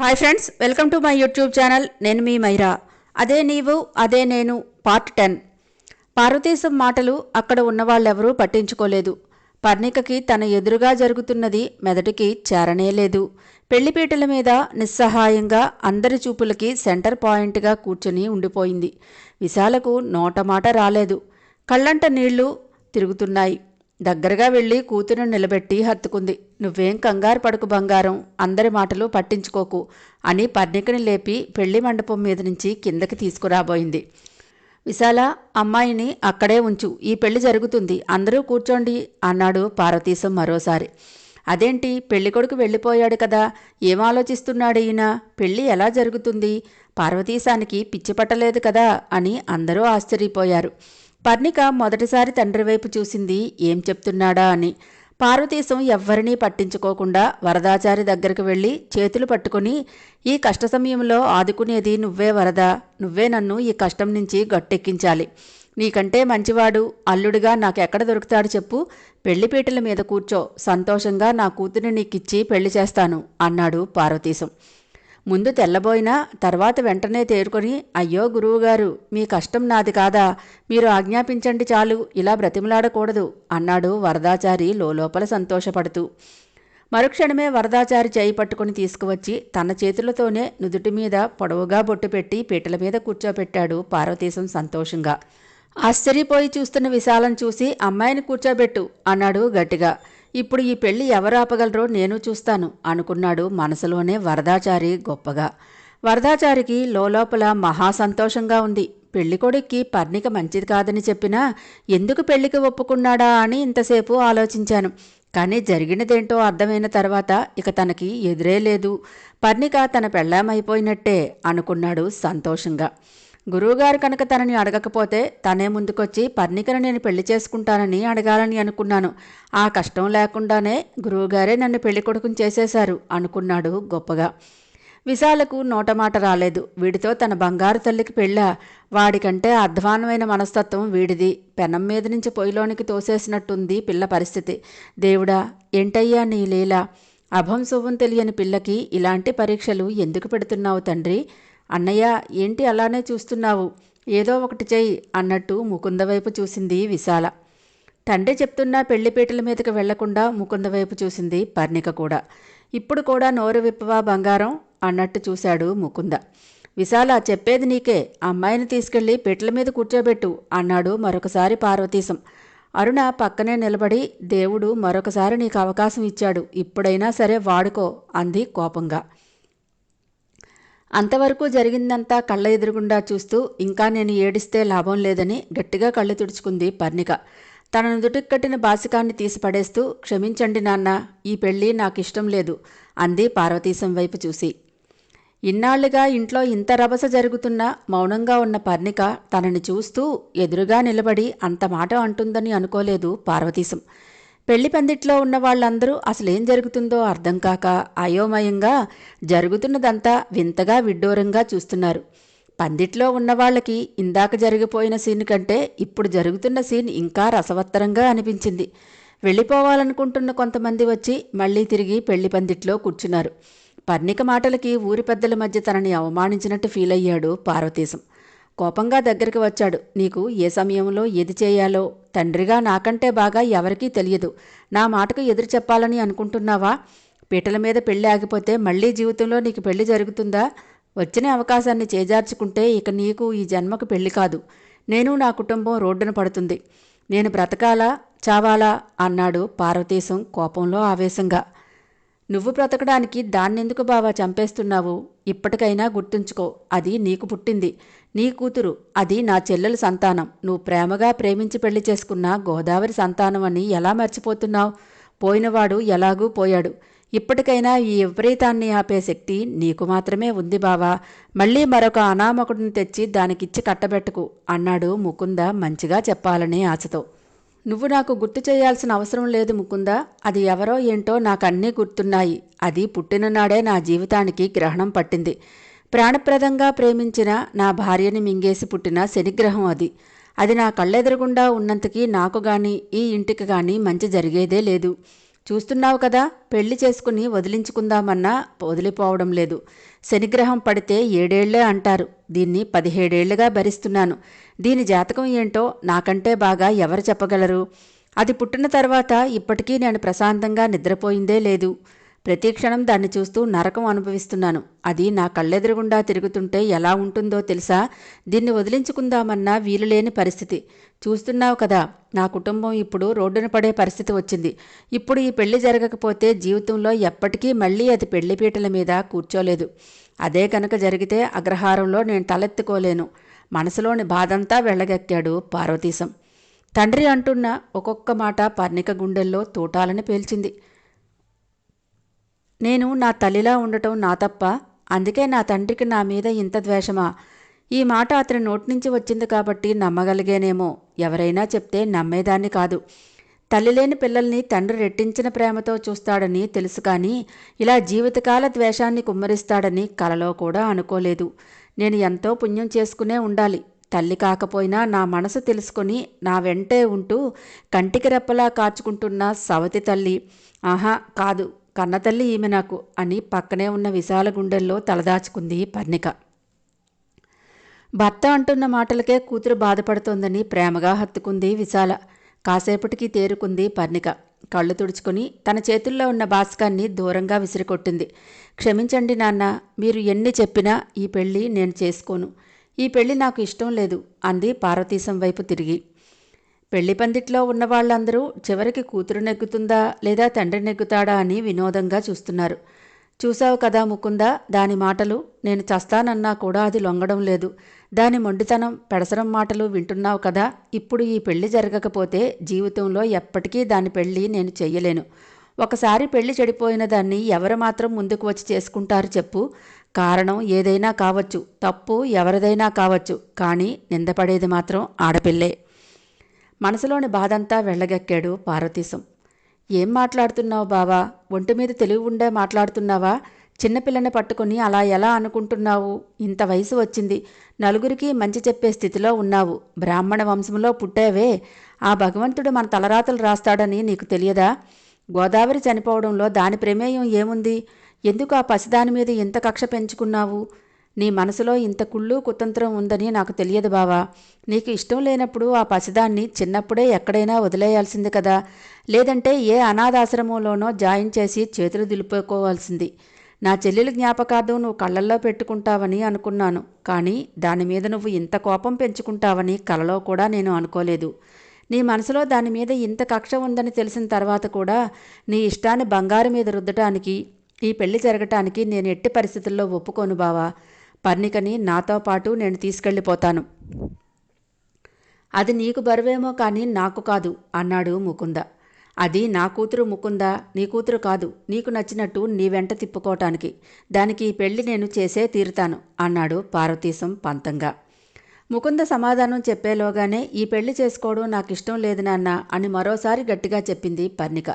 Hi friends welcome to my YouTube channel నేను మీ మైరా. అదే నీవు అదే నేను. పార్ట్ టెన్ పార్వతీశం మాటలు అక్కడ ఉన్నవాళ్ళెవరూ పట్టించుకోలేదు. పర్ణికకి తన ఎదురుగా జరుగుతున్నది మెదటికి చేరనే లేదు. పెళ్ళిపీటల మీద నిస్సహాయంగా అందరి చూపులకి సెంటర్ పాయింట్గా కూర్చొని ఉండిపోయింది. విశాలకు నోటమాట రాలేదు. కళ్ళంట నీళ్ళు తిరుగుతున్నాయి. దగ్గరగా వెళ్ళి కూతురు నిలబెట్టి హత్తుకుంది. నువ్వేం కంగారు పడుకు బంగారం అందరి మాటలు పట్టించుకోకు అని పర్ణికని లేపి పెళ్ళి మండపం మీద నుంచి కిందకి తీసుకురాబోయింది. విశాల అమ్మాయిని అక్కడే ఉంచు ఈ పెళ్ళి జరుగుతుంది అందరూ కూర్చోండి అన్నాడు పార్వతీశం మరోసారి. అదేంటి పెళ్ళికొడుకు వెళ్ళిపోయాడు కదా ఏం ఆలోచిస్తున్నాడు ఈయన? పెళ్ళి ఎలా జరుగుతుంది? పార్వతీశానికి పిచ్చి పట్టలేదు కదా అని అందరూ ఆశ్చర్యపోయారు. పర్ణిక మొదటిసారి తండ్రి వైపు చూసింది ఏం చెప్తున్నాడా అని. పార్వతీశం ఎవ్వరినీ పట్టించుకోకుండా వరదాచారి దగ్గరికి వెళ్ళి చేతులు పట్టుకుని ఈ కష్ట సమయంలో ఆదుకునేది నువ్వే వరద? నువ్వే నన్ను ఈ కష్టం నుంచి గట్టెక్కించాలి. నీకంటే మంచివాడు అల్లుడిగా నాకెక్కడ దొరుకుతాడు చెప్పు. పెళ్ళిపీటల మీద కూర్చో. సంతోషంగా నా కూతురిని నీకిచ్చి పెళ్ళి చేస్తాను అన్నాడు పార్వతీశం. ముందు తెల్లబోయినా తర్వాత వెంటనే తేరుకొని అయ్యో గురువుగారు మీ కష్టం నాది కాదా? మీరు ఆజ్ఞాపించండి చాలు ఇలా బ్రతిమలాడకూడదు అన్నాడు వరదాచారి లోపల సంతోషపడుతూ. మరుక్షణమే వరదాచారి చేయి పట్టుకుని తీసుకువచ్చి తన చేతులతోనే నుదుటి మీద పొడవుగా బొట్టు పెట్టి పీటల మీద కూర్చోబెట్టాడు పార్వతీశం సంతోషంగా. ఆశ్చర్యపోయి చూస్తున్న విశాలం చూసి అమ్మాయిని కూర్చోబెట్టు అన్నాడు గట్టిగా. ఇప్పుడు ఈ పెళ్ళి ఎవరు ఆపగలరో నేను చూస్తాను అనుకున్నాడు మనసులోనే వరదాచారి గొప్పగా. వరదాచారికి లోపల మహా సంతోషంగా ఉంది. పెళ్ళికొడుక్కి పర్ణిక మంచిది కాదని చెప్పినా ఎందుకు పెళ్ళికి ఒప్పుకున్నాడా అని ఇంతసేపు ఆలోచించాను. కానీ జరిగినదేంటో అర్థమైన తర్వాత ఇక తనకి ఎదురే లేదు. పర్ణిక తన పెళ్ళామైపోయినట్టే అనుకున్నాడు సంతోషంగా. గురువుగారు కనుక తనని అడగకపోతే తనే ముందుకొచ్చి పర్ణికను నేను పెళ్ళి చేసుకుంటానని అడగాలని అనుకున్నాను. ఆ కష్టం లేకుండానే గురువుగారే నన్ను పెళ్ళి కొడుకుని చేసేశారు అనుకున్నాడు గొప్పగా. విశాలకు నోటమాట రాలేదు. వీడితో తన బంగారు తల్లికి పెళ్ళా? వాడికంటే అధ్వానమైన మనస్తత్వం వీడిది. పెనం మీద నుంచి పొయ్యిలోనికి తోసేసినట్టుంది పిల్ల పరిస్థితి. దేవుడా ఏంటయ్యా నీ లీల? అభం శుభం తెలియని పిల్లకి ఇలాంటి పరీక్షలు ఎందుకు పెడుతున్నావు తండ్రి? అన్నయ్య ఏంటి అలానే చూస్తున్నావు? ఏదో ఒకటి చెయ్యి అన్నట్టు ముకుంద వైపు చూసింది విశాల. తండ్రి చెప్తున్నా పెళ్ళిపీటల మీదకి వెళ్ళకుండా ముకుంద వైపు చూసింది పర్ణిక కూడా. ఇప్పుడు కూడా నోరు విప్పవా బంగారం? అన్నట్టు చూశాడు ముకుంద. విశాల చెప్పేది నీకే. అమ్మాయిని తీసుకెళ్ళి పెట్ల మీద కూర్చోబెట్టు అన్నాడు మరొకసారి పార్వతీశం. అరుణ పక్కనే నిలబడి దేవుడు మరొకసారి నీకు అవకాశం ఇచ్చాడు. ఇప్పుడైనా సరే వాడుకో అంది కోపంగా. అంతవరకు జరిగిందంతా కళ్ళ ఎదురుగుండా చూస్తూ ఇంకా నేను ఏడిస్తే లాభం లేదని గట్టిగా కళ్ళు తుడుచుకుంది పర్ణిక. తన నుదుటికి కట్టిన బాసికాన్ని తీసి పడేస్తూ క్షమించండి నాన్న ఈ పెళ్ళి నాకిష్టం లేదు అంది పార్వతీశం వైపు చూసి. ఇన్నాళ్ళుగా ఇంట్లో ఇంత రభస జరుగుతున్నా మౌనంగా ఉన్న పర్ణిక తనని చూస్తూ ఎదురుగా నిలబడి అంత మాట అంటుందని అనుకోలేదు పార్వతీశం. పెళ్ళి పందిట్లో ఉన్న వాళ్ళందరూ అసలేం జరుగుతుందో అర్థం కాక అయోమయంగా జరుగుతున్నదంతా వింతగా విడ్డూరంగా చూస్తున్నారు. పందిట్లో ఉన్న వాళ్ళకి ఇందాక జరిగిపోయిన సీన్ కంటే ఇప్పుడు జరుగుతున్న సీన్ ఇంకా రసవత్తరంగా అనిపించింది. వెళ్ళిపోవాలనుకుంటున్న కొంతమంది వచ్చి మళ్ళీ తిరిగి పెళ్ళి పందిట్లో కూర్చున్నారు. పర్ణిక మాటలకి ఊరి పెద్దల మధ్య తనని అవమానించినట్టు ఫీల్ అయ్యాడు పార్వతీశం. కోపంగా దగ్గరికి వచ్చాడు. నీకు ఏ సమయంలో ఏది చేయాలో? తండ్రిగా నాకంటే బాగా ఎవరికీ తెలియదు. నా మాటకు ఎదురు చెప్పాలని అనుకుంటున్నావా? పీటల మీద పెళ్ళి ఆగిపోతే మళ్ళీ జీవితంలో నీకు పెళ్ళి జరుగుతుందా? వచ్చిన అవకాశాన్ని చేజార్చుకుంటే ఇక నీకు ఈ జన్మకు పెళ్ళి కాదు. నేను నా కుటుంబం రోడ్డున పడుతుంది. నేను బ్రతకాలా? చావాలా? అన్నాడు పార్వతీశం కోపంలో ఆవేశంగా. నువ్వు బ్రతకడానికి దాన్నెందుకు బావా చంపేస్తున్నావు? ఇప్పటికైనా గుర్తుంచుకో. అది నీకు పుట్టింది. నీ కూతురు అది నా చెల్లెల సంతానం. నువ్వు ప్రేమగా ప్రేమించి పెళ్ళి చేసుకున్న గోదావరి సంతానం అని ఎలా మర్చిపోతున్నావు? పోయినవాడు ఎలాగూ పోయాడు. ఇప్పటికైనా ఈ విపరీతాన్ని ఆపే శక్తి నీకు మాత్రమే ఉంది బావా. మళ్ళీ మరొక అనామకుడిని తెచ్చి దానికిచ్చి కట్టబెట్టుకు అన్నాడు ముకుంద మంచిగా చెప్పాలనే ఆశతో. నువ్వు నాకు గుర్తు చేయాల్సిన అవసరం లేదు ముకుంద. అది ఎవరో ఏంటో నాకు అన్నీ గుర్తున్నాయి. అది పుట్టిననాడే నా జీవితానికి గ్రహణం పట్టింది. ప్రాణప్రదంగా ప్రేమించిన నా భార్యని మింగేసి పుట్టిన శనిగ్రహం అది. అది నా కళ్ళెదురుగుండా ఉన్నంతకీ నాకు గాని ఈ ఇంటికి గాని మంచి జరిగేదే లేదు. చూస్తున్నావు కదా పెళ్ళి చేసుకుని వదిలించుకుందామన్నా వదిలిపోవడం లేదు. శనిగ్రహం పడితే ఏడేళ్ళే అంటారు. దీన్ని పదిహేడేళ్ళుగా భరిస్తున్నాను. దీని జాతకం ఏంటో నాకంటే బాగా ఎవరు చెప్పగలరు? అది పుట్టిన తర్వాత ఇప్పటికీ నేను ప్రశాంతంగా నిద్రపోయిందే లేదు. ప్రతి క్షణం దాన్ని చూస్తూ నరకం అనుభవిస్తున్నాను. అది నా కళ్ళెదురుగుండా తిరుగుతుంటే ఎలా ఉంటుందో తెలుసా? దీన్ని వదిలించుకుందామన్నా వీలులేని పరిస్థితి. చూస్తున్నావు కదా నా కుటుంబం ఇప్పుడు రోడ్డున పడే పరిస్థితి వచ్చింది. ఇప్పుడు ఈ పెళ్ళి జరగకపోతే జీవితంలో ఎప్పటికీ మళ్ళీ అది పెళ్ళిపీటల మీద కూర్చోలేదు. అదే కనుక జరిగితే అగ్రహారంలో నేను తలెత్తుకోలేను. మనసులోని బాధంతా వెళ్ళగక్కాడు పార్వతీశం. తండ్రి అంటున్న ఒక్కొక్క మాట పర్ణిక గుండెల్లో తూటాలని పేల్చింది. నేను నా తల్లిలా ఉండటం నా తప్ప అందుకే నా తండ్రికి నా మీద ఇంత ద్వేషమా? ఈ మాట అతని నోటి నుంచి వచ్చింది కాబట్టి నమ్మగలిగేనేమో. ఎవరైనా చెప్తే నమ్మేదాన్ని కాదు. తల్లి లేని పిల్లల్ని తండ్రి రెట్టించిన ప్రేమతో చూస్తాడని తెలుసు కానీ ఇలా జీవితకాల ద్వేషాన్ని కుమ్మరిస్తాడని కలలో కూడా అనుకోలేదు. నేను ఎంతో పుణ్యం చేసుకునే ఉండాలి. తల్లి కాకపోయినా నా మనసు తెలుసుకొని నా వెంటే ఉంటూ కంటికి రెప్పలా కాచుకుంటున్న సవతి తల్లి. ఆహా కాదు. కన్నతల్లి ఈమె నాకు అని పక్కనే ఉన్న విశాల గుండెల్లో తలదాచుకుంది పర్ణిక. భర్త అంటున్న మాటలకే కూతురు బాధపడుతోందని ప్రేమగా హత్తుకుంది విశాల. కాసేపటికి తేరుకుంది పర్ణిక. కళ్ళు తుడుచుకుని తన చేతుల్లో ఉన్న బాస్కాన్ని దూరంగా విసిరికొట్టింది. క్షమించండి నాన్న మీరు ఎన్ని చెప్పినా ఈ పెళ్ళి నేను చేసుకోను. ఈ పెళ్ళి నాకు ఇష్టం లేదు అంది పార్వతీశం వైపు తిరిగి. పెళ్ళి పందిట్లో ఉన్న వాళ్ళందరూ చివరికి కూతురు నెగ్గుతుందా లేదా తండ్రి నెగ్గుతాడా అని వినోదంగా చూస్తున్నారు. చూశావు కదా ముకుందా దాని మాటలు నేను చస్తానన్నా కూడా అది లొంగడం లేదు. దాని మొండితనం పెడసరం మాటలు వింటున్నావు కదా ఇప్పుడు ఈ పెళ్ళి జరగకపోతే జీవితంలో ఎప్పటికీ దాని పెళ్ళి నేను చెయ్యలేను. ఒకసారి పెళ్ళి చెడిపోయిన దాన్ని ఎవరు మాత్రం ముందుకు వచ్చి చేసుకుంటారు చెప్పు. కారణం ఏదైనా కావచ్చు తప్పు ఎవరిదైనా కావచ్చు కానీ నిందపడేది మాత్రం ఆడపిల్లే. మనసులోని బాధంతా వెళ్ళగక్కాడు పార్వతీశం. ఏం మాట్లాడుతున్నావు బావా? ఒంటి మీద తెలివి ఉండే మాట్లాడుతున్నావా? చిన్నపిల్లని పట్టుకుని అలా ఎలా అనుకుంటున్నావు? ఇంత వయసు వచ్చింది. నలుగురికి మంచి చెప్పే స్థితిలో ఉన్నావు. బ్రాహ్మణ వంశంలో పుట్టావే. ఆ భగవంతుడు మన తలరాతలు రాస్తాడని నీకు తెలియదా? గోదావరి చనిపోవడంలో దాని ప్రమేయం ఏముంది? ఎందుకు ఆ పసిదాని మీద ఇంత కక్ష పెంచుకున్నావు? నీ మనసులో ఇంత కుళ్ళు కుతంత్రం ఉందని నాకు తెలియదు బావా. నీకు ఇష్టం లేనప్పుడు ఆ పసిదాన్ని చిన్నప్పుడే ఎక్కడైనా వదిలేయాల్సింది కదా. లేదంటే ఏ అనాథాశ్రమంలోనో జాయిన్ చేసి చేతులు దులిపోకోవాల్సింది నా చెల్లెలి జ్ఞాపకార్థం నువ్వు కళ్ళల్లో పెట్టుకుంటావని అనుకున్నాను. కానీ దాని మీద నువ్వు ఇంత కోపం పెంచుకుంటావని కలలో కూడా నేను అనుకోలేదు. నీ మనసులో దాని మీద ఇంత కక్ష ఉందని తెలిసిన తర్వాత కూడా నీ ఇష్టాన్ని బంగారు మీద రుద్దటానికి ఈ పెళ్ళి జరగటానికి నేను ఎట్టి పరిస్థితుల్లో ఒప్పుకోను బావా. పర్ణికని నాతో పాటు నేను తీసుకెళ్ళిపోతాను. అది నీకు బరువేమో కానీ నాకు కాదు అన్నాడు ముకుంద. అది నా కూతురు ముకుంద నీ కూతురు కాదు నీకు నచ్చినట్టు నీ వెంట తిప్పుకోవటానికి దానికి ఈ పెళ్ళి నేను చేసే తీరుతాను అన్నాడు పార్వతీశం పంతంగా. ముకుంద సమాధానం చెప్పేలోగానే ఈ పెళ్ళి చేసుకోవడం నాకు ఇష్టం లేదు నాన్న అని మరోసారి గట్టిగా చెప్పింది పర్ణిక.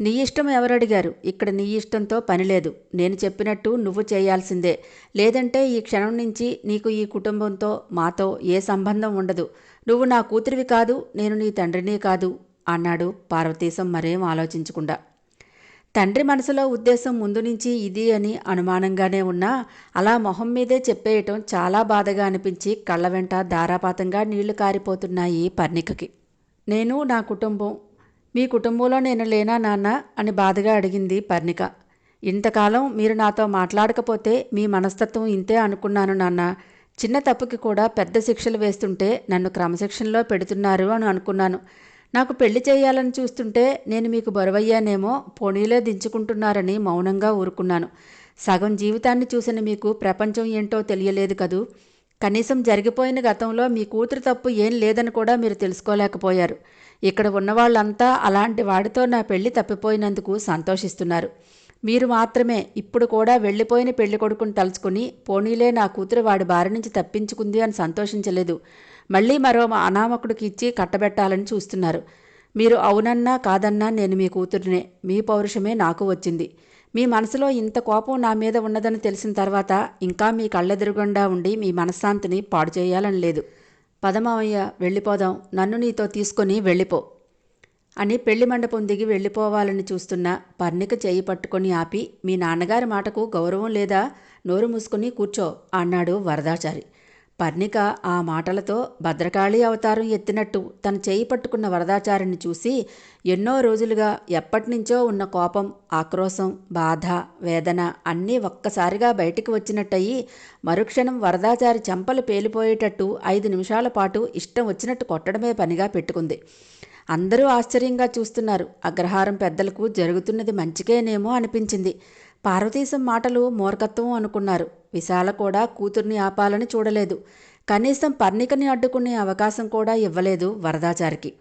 నీ ఇష్టం ఎవరడిగారు? ఇక్కడ నీ ఇష్టంతో పని లేదు. నేను చెప్పినట్టు నువ్వు చేయాల్సిందే. లేదంటే ఈ క్షణం నుంచి నీకు ఈ కుటుంబంతో మాతో ఏ సంబంధం ఉండదు. నువ్వు నా కూతురివి కాదు నేను నీ తండ్రిని కాదు అన్నాడు పార్వతీశం మరేం ఆలోచించకుండా. తండ్రి మనసులో ఉద్దేశం ముందు నుంచి ఇది అని అనుమానంగానే ఉన్నా అలా మొహం మీదే చెప్పేయటం చాలా బాధగా అనిపించి కళ్ళ వెంట ధారాపాతంగా నీళ్ళు కారిపోతున్నాయి పర్ణికకి. నేను నా కుటుంబం మీ కుటుంబంలో నేను లేనా నాన్న అని బాధగా అడిగింది పర్ణిక. ఇంతకాలం మీరు నాతో మాట్లాడకపోతే మీ మనస్తత్వం ఇంతే అనుకున్నాను నాన్న. చిన్న తప్పుకి కూడా పెద్ద శిక్షలు వేస్తుంటే నన్ను క్రమశిక్షణలో పెడుతున్నారు అని అనుకున్నాను. నాకు పెళ్ళి చేయాలని చూస్తుంటే నేను మీకు బరువయ్యానేమో పోనీలే దించుకుంటున్నారని మౌనంగా ఊరుకున్నాను. సగం జీవితాన్ని చూసిన మీకు ప్రపంచం ఏంటో తెలియలేదు కదూ? కనీసం జరిగిపోయిన గతంలో మీ కూతురు తప్పు ఏం లేదని కూడా మీరు తెలుసుకోలేకపోయారు. ఇక్కడ ఉన్నవాళ్ళంతా అలాంటి వాడితో నా పెళ్ళి తప్పిపోయినందుకు సంతోషిస్తున్నారు. మీరు మాత్రమే ఇప్పుడు కూడా వెళ్ళిపోయిన పెళ్ళి కొడుకుని తలుచుకుని పోనీలే నా కూతురు వాడి బారి నుంచి తప్పించుకుంది అని సంతోషించలేదు. మళ్ళీ మరో అనామకుడికి ఇచ్చి కట్టబెట్టాలని చూస్తున్నారు. మీరు అవునన్నా కాదన్నా నేను మీ కూతురినే. మీ పౌరుషమే నాకు వచ్చింది. మీ మనసులో ఇంత కోపం నా మీద ఉన్నదని తెలిసిన తర్వాత ఇంకా మీ కళ్ళెదురుగుండా ఉండి మీ మనశ్శాంతిని పాడు చేయాలని లేదు. పదమావయ్య వెళ్ళిపోదాం. నన్ను నీతో తీసుకొని వెళ్ళిపో. అని పెళ్ళి మండపం దిగి వెళ్ళిపోవాలని చూస్తున్న పర్ణిక చేయి పట్టుకొని ఆపి మీ నాన్నగారి మాటకు గౌరవం లేదా? నోరు మూసుకుని కూర్చో అన్నాడు వరదాచారి. పర్ణిక ఆ మాటలతో భద్రకాళి అవతారం ఎత్తినట్టు తన చేయి పట్టుకున్న వరదాచారిని చూసి ఎన్నో రోజులుగా ఎప్పటినుంచో ఉన్న కోపం ఆక్రోశం బాధ వేదన అన్నీ ఒక్కసారిగా బయటికి వచ్చినట్టయి మరుక్షణం వరదాచారి చెంపలు పేలిపోయేటట్టు ఐదు నిమిషాల పాటు ఇష్టం వచ్చినట్టు కొట్టడమే పనిగా పెట్టుకుంది. అందరూ ఆశ్చర్యంగా చూస్తున్నారు. అగ్రహారం పెద్దలకు జరుగుతున్నది మంచికేనేమో అనిపించింది. పార్వతీశం మాటలు మూర్ఖత్వం అనుకున్నారు. విశాల కూడా కూతుర్ని ఆపాలని చూడలేదు. కనీసం పర్ణికని అడ్డుకునే అవకాశం కూడా ఇవ్వలేదు వరదాచారికి.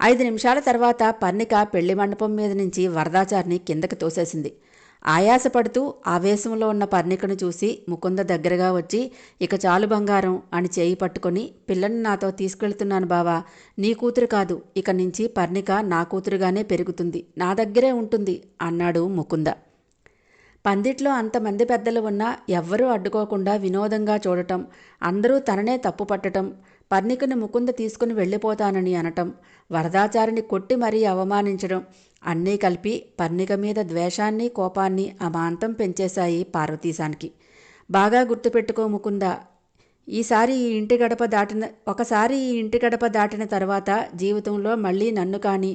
ఐదు నిమిషాల తర్వాత పర్ణిక పెళ్ళి మండపం మీద నుంచి వరదాచారిని కిందకి తోసేసింది. ఆయాసపడుతూ ఆవేశంలో ఉన్న పర్ణికను చూసి ముకుంద దగ్గరగా వచ్చి ఇక చాలు బంగారం అని చేయి పట్టుకొని పిల్లని నాతో తీసుకెళ్తున్నాను బావా నీ కూతురు కాదు ఇక నుంచి పర్ణిక నా కూతురుగానే పెరుగుతుంది నా దగ్గరే ఉంటుంది అన్నాడు ముకుంద. పందిట్లో అంతమంది పెద్దలు ఉన్నా ఎవ్వరూ అడ్డుకోకుండా వినోదంగా చూడటం అందరూ తననే తప్పు పట్టటం పర్ణికను ముకుంద తీసుకుని వెళ్ళిపోతానని అనటం వరదాచారిని కొట్టి మరీ అవమానించడం అన్నీ కలిపి పర్ణిక మీద ద్వేషాన్ని కోపాన్ని అమాంతం పెంచేశాయి పార్వతీశానికి. బాగా గుర్తుపెట్టుకో ముకుంద ఈసారి ఈ ఇంటి గడప దాటిన ఒకసారి ఈ ఇంటి గడప దాటిన తర్వాత జీవితంలో మళ్ళీ నన్ను కానీ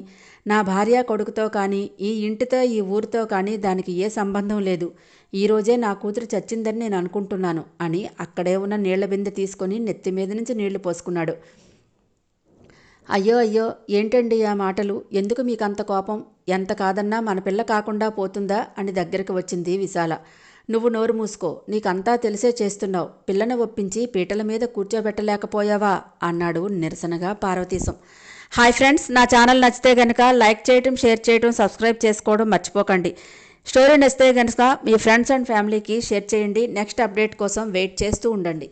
నా భార్య కొడుకుతో కానీ ఈ ఇంటితో ఈ ఊరితో కానీ దానికి ఏ సంబంధం లేదు. ఈరోజే నా కూతురు చచ్చిందని నేను అనుకుంటున్నాను అని అక్కడే ఉన్న నీళ్ళ బిందె తీసుకొని నెత్తి మీద నుంచి నీళ్ళు పోసుకున్నాడు. అయ్యో అయ్యో ఏంటండి ఆ మాటలు? ఎందుకు మీకంత కోపం? ఎంత కాదన్నా మన పిల్ల కాకుండా పోతుందా? అని దగ్గరికి వచ్చింది విశాల. నువ్వు నోరు మూసుకో. నీకంతా తెలిసే చేస్తున్నావు. పిల్లను ఒప్పించి పీటల మీద కూర్చోబెట్టలేకపోయావా? అన్నాడు నిరసనగా పార్వతీశం. హాయ్ ఫ్రెండ్స్ నా ఛానల్ నచ్చితే కనుక లైక్ చేయటం షేర్ చేయటం సబ్స్క్రైబ్ చేసుకోవడం మర్చిపోకండి. స్టోరీ నచ్చితే కనుక మీ ఫ్రెండ్స్ అండ్ ఫ్యామిలీకి షేర్ చేయండి. నెక్స్ట్ అప్డేట్ కోసం వెయిట్ చేస్తూ ఉండండి.